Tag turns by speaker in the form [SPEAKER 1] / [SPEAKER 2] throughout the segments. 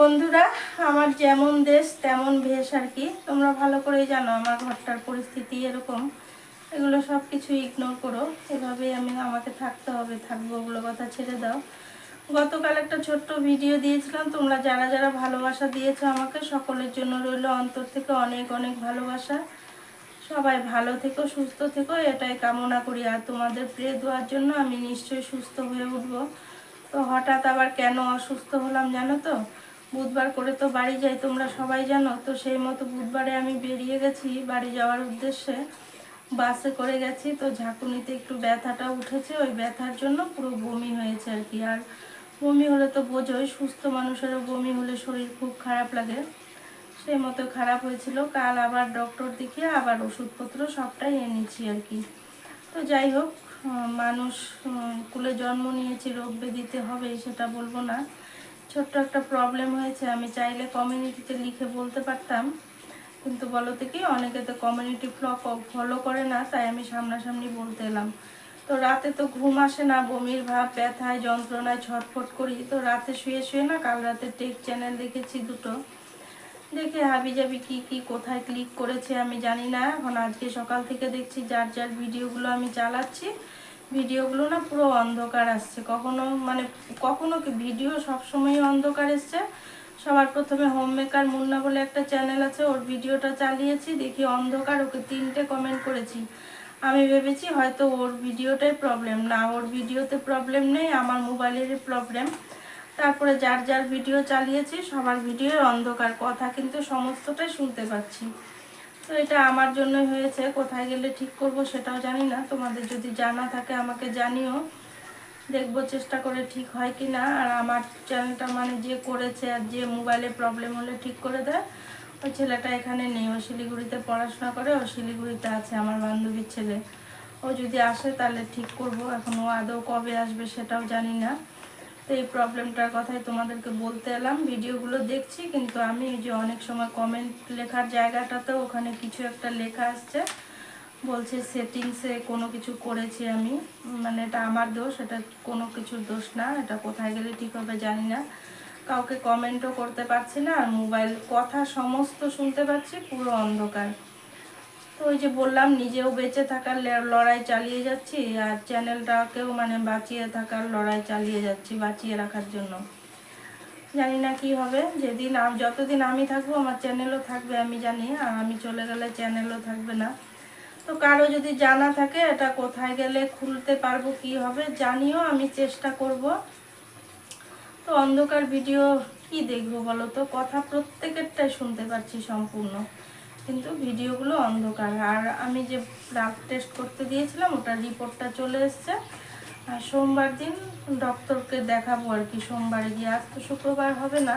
[SPEAKER 1] বন্ধুরা, আমার যেমন দেশ, তেমন ভেষ আর কি। তোমরা ভালো করেই জানো আমার ঘরটার পরিস্থিতি এরকম। এগুলো সব কিছু ইগনোর করো। এভাবেই আমি, আমাকে থাকতে হবে, থাকব ওগুলো কথা ছেড়ে দাও। গতকাল একটা ছোট্ট ভিডিও দিয়েছিলাম। তোমরা যারা যারা ভালোবাসা দিয়েছ আমাকে, সকলের জন্য রইল অন্তর থেকে অনেক অনেক ভালোবাসা। সবাই ভালো থেকো, সুস্থ থেকো, এটাই কামনা করি। আর তোমাদের প্রিয় দেওয়ার জন্য আমি নিশ্চয়ই সুস্থ হয়ে উঠবো। তো হঠাৎ আবার কেন অসুস্থ হলাম জানো তো? বুধবার করে তো বাড়ি যাই, তোমরা সবাই জানো, তো সেই মতো বুধবারে আমি বেরিয়ে গেছি বাড়ি যাওয়ার উদ্দেশ্যে। বাসে করে গেছি, তো ঝাঁকুনিতে একটু ব্যথাটা উঠেছে, ওই ব্যথার জন্য পুরো বমি হয়েছে আর কি। আর বমি হলে তো বোঝোই, সুস্থ মানুষেরও বমি হলে শরীর খুব খারাপ লাগে। সেই মতো খারাপ হয়েছিল, কাল আবার ডক্টর দেখিয়ে আবার ওষুধপত্র সবটাই এনেছি আর কি। তো যাই হোক মানুষ কুলে জন্ম নিয়েছি, রোগ ব্যাধিতে হবে সেটা বলব না। ছোট্ট একটা প্রবলেম হয়েছে, আমি চাইলে কমিউনিটিতে লিখে বলতে পারতাম। কিন্তু বলতে কি, অনেকে তো কমিউনিটি ফ্লগ ফলো করে না, তাই আমি সামনাসামনি বলতে এলাম। তো রাতে তো ঘুম আসে না, বমির ভাব, ব্যথায়, যন্ত্রণায় ছটফট করি। তো রাতে শুয়ে শুয়ে না কাল রাতে টেক চ্যানেল দেখেছি দুটো। দেখে হাবি যাবি কি কি, কোথায় ক্লিক করেছে আমি জানি না। এখন আজকে সকাল থেকে দেখছি যার যার ভিডিওগুলো আমি চালাচ্ছি। ভিডিওগুলো না পুরো অন্ধকার আসছে। কখনো মানে কখনো কি ভিডিও সবসময় অন্ধকার এসছে? সবার প্রথমে হোম মেকার মুন্না বলে একটা চ্যানেল আছে, ওর ভিডিওটা চালিয়েছি, দেখি অন্ধকার, ওকে তিনটে কমেন্ট করেছি। আমি ভেবেছি হয়তো ওর ভিডিওটাই প্রবলেম না, ওর ভিডিওতে প্রবলেম নেই, আমার মোবাইলেরই প্রবলেম তারপরে যার যার ভিডিও চালিয়েছি, সবার ভিডিওর অন্ধকার। কথা কিন্তু সমস্তটাই শুনতে পাচ্ছি। তো এটা আমার জন্যই হয়েছে, কোথায় গেলে ঠিক করব সেটাও জানি না। তোমাদের যদি জানা থাকে আমাকে জানিও। দেখব চেষ্টা করে ঠিক হয় কি না আর আমার চ্যানেলটা মানে যে করেছে আর যে মোবাইলে প্রবলেম হলে ঠিক করে দেয়, ওই ছেলেটা এখানে নেই। ও শিলিগুড়িতে পড়াশোনা করে, ও শিলিগুড়িতে আছে আমার বান্ধবীর ছেলে। ও যদি আসে তাহলে ঠিক করব। এখন ও আদৌ কবে আসবে সেটাও জানি না। তো এই প্রবলেমটার কথাই তোমাদেরকে বলতে এলাম। ভিডিওগুলো দেখছি, কিন্তু আমি যে অনেক সময় কমেন্ট লেখার জায়গাটাতে ওখানে কিছু একটা লেখা আসছে। বলছে সেটিংসে কোনো কিছু করেছি আমি। মানে এটা আমার দোষ, এটা কোনো কিছুর দোষ না। এটা কোথায় গেলে ঠিক হবে জানি না। কাউকে কমেন্টও করতে পারছি না, আর মোবাইল কথা সমস্ত শুনতে পাচ্ছি, পুরো অন্ধকার। ওই যে বললাম, নিজেও বেঁচে থাকার লড়াই চালিয়ে যাচ্ছি আর চ্যানেলটাকেও মানে বাঁচিয়ে থাকার লড়াই চালিয়ে যাচ্ছি, বাঁচিয়ে রাখার জন্য। জানি না কি হবে, যেদিন যতদিন আমি থাকব, আমার চ্যানেলও থাকবে, আমি জানি, আর আমি চলে গেলে চ্যানেলও থাকবে না। তো কারও যদি জানা থাকে, এটা কোথায় গেলে খুলতে পারব, কি হবে, জানিও, আমি চেষ্টা করব। তো অন্ধকার ভিডিও কি দেখব বলো তো? কথা প্রত্যেকেরটাই শুনতে পাচ্ছি সম্পূর্ণ। কিন্তু ভিডিওগুলো অন্ধকার। আর আমি যে ব্লাড টেস্ট করতে দিয়েছিলাম ওটার রিপোর্টটা চলে এসছে। আর সোমবার দিন ডক্টরকে দেখাবো আর কি, সোমবারে গিয়ে। আজ তো শুক্রবার হবে না।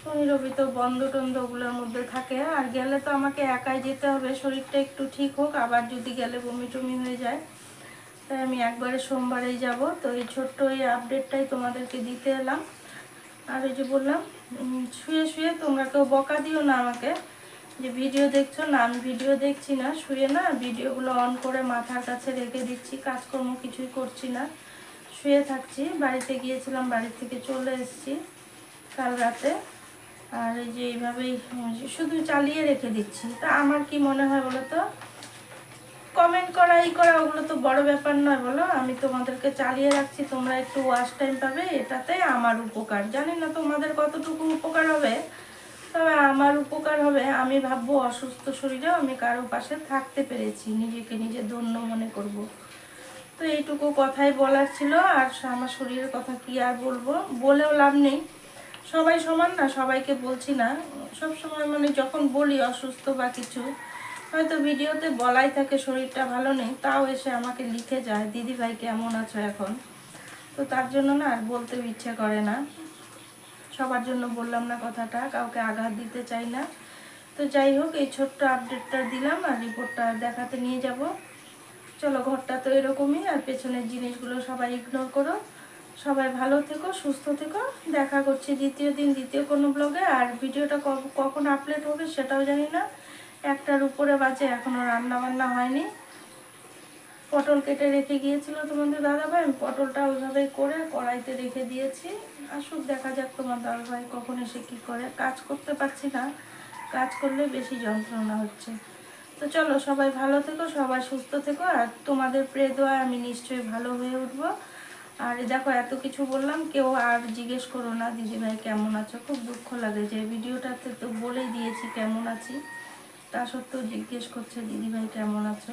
[SPEAKER 1] শনি, রবি তো বন্ধ টন্ধ ওগুলোর মধ্যে থাকে। আর গেলে তো আমাকে একাই যেতে হবে, শরীরটা একটু ঠিক হোক, আবার যদি গেলে বমি টমি হয়ে যায়। তাই আমি একবারে সোমবারেই যাব। তো এই ছোট্ট এই আপডেটটাই তোমাদেরকে দিতে এলাম। আর ওই যে বললাম শুয়ে শুয়ে তোমরা কেউ বকা দিও না আমাকে। যে ভিডিও দেখছ না আমি ভিডিও দেখছি না, শুয়ে না, ভিডিওগুলো অন করে মাথার কাছে রেখে দিচ্ছি, কাজকর্ম কিছুই করছি না। শুয়ে থাকছি, বাড়িতে গিয়েছিলাম, বাড়ি থেকে চলে এসেছি কাল রাতে। আর এই যে এইভাবেই শুধু চালিয়ে রেখে দিচ্ছি। তা আমার কি মনে হয় বলো তো? কমেন্ট করা ই করা, ওগুলো তো বড় ব্যাপার নয় বলো। আমি তোমাদেরকে চালিয়ে রাখছি, তোমরা একটু ওয়াশ টাইম পাবে, এটাতে আমার উপকার। জানি না তোমাদের কতটুকু উপকার হবে। হবে, আমি ভাববো অসুস্থ শরীরেও আমি কারও পাশে থাকতে পেরেছি, নিজেকে নিজে ধন্য মনে করব। তো এইটুকু কথাই বলার ছিল, আর আমার শরীরের কথা কি আর বলব, বলেও লাভ নেই। সবাই সমান না, সবাইকে বলছি না। সব সময় মানে যখন বলি অসুস্থ বা কিছু, হয়তো ভিডিওতে বলাই থাকে শরীরটা ভালো নেই, তাও এসে আমাকে লিখে যায়, দিদি ভাই কেমন আছো এখন? তো তার জন্য না আর বলতেও ইচ্ছে করে না। সবার জন্য বললাম না কথাটা, কাউকে আঘাত দিতে চাই না। তো যাই হোক, এই ছোট্ট আপডেটটা দিলাম আর রিপোর্টটা দেখাতে নিয়ে যাব। চলো, ঘরটা তো এরকমই, আর পেছনের জিনিসগুলো সবাই ইগনোর করো। সবাই ভালো থেকো, সুস্থ থেকো। দেখা করছি দ্বিতীয় দিন, দ্বিতীয় কোনো ব্লগে আর ভিডিওটা কখন আপলোড হবে সেটাও জানি না। একটার উপরে বাজে এখনও রান্না বান্না হয়নি। পটল কেটে রেখে গিয়েছিল তোমাদের দাদাভাই, আমি পটলটা ওইভাবেই করে কড়াইতে রেখে দিয়েছি। আসুক, দেখা যাক তোমার দাদা ভাই কখন এসে কী করে। কাজ করতে পারছি না। কাজ করলে বেশি যন্ত্রণা হচ্ছে। তো চলো, সবাই ভালো থেকো, সবাই সুস্থ থেকো, আর তোমাদের প্রে দোয়া আমি নিশ্চয়ই ভালো হয়ে উঠবো। আর দেখো, এত কিছু বললাম, কেউ আর জিজ্ঞেস করো না, দিদিভাই কেমন আছো? খুব দুঃখ লাগে যে ভিডিওটাতে তো বলেই দিয়েছি কেমন আছি। তা সত্ত্বেও জিজ্ঞেস করছে, দিদিভাই কেমন আছো?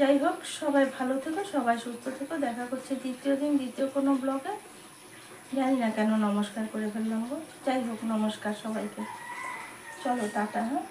[SPEAKER 1] যাই হোক, সবাই ভালো থেকো, সবাই সুস্থ থেকো। দেখা করছে দ্বিতীয় দিন, দ্বিতীয় কোনো ব্লগে। জানি না কেন নমস্কার করে ফেললাম গো। যাই হোক, নমস্কার সবাইকে। চলো টাটা হ্যাঁ?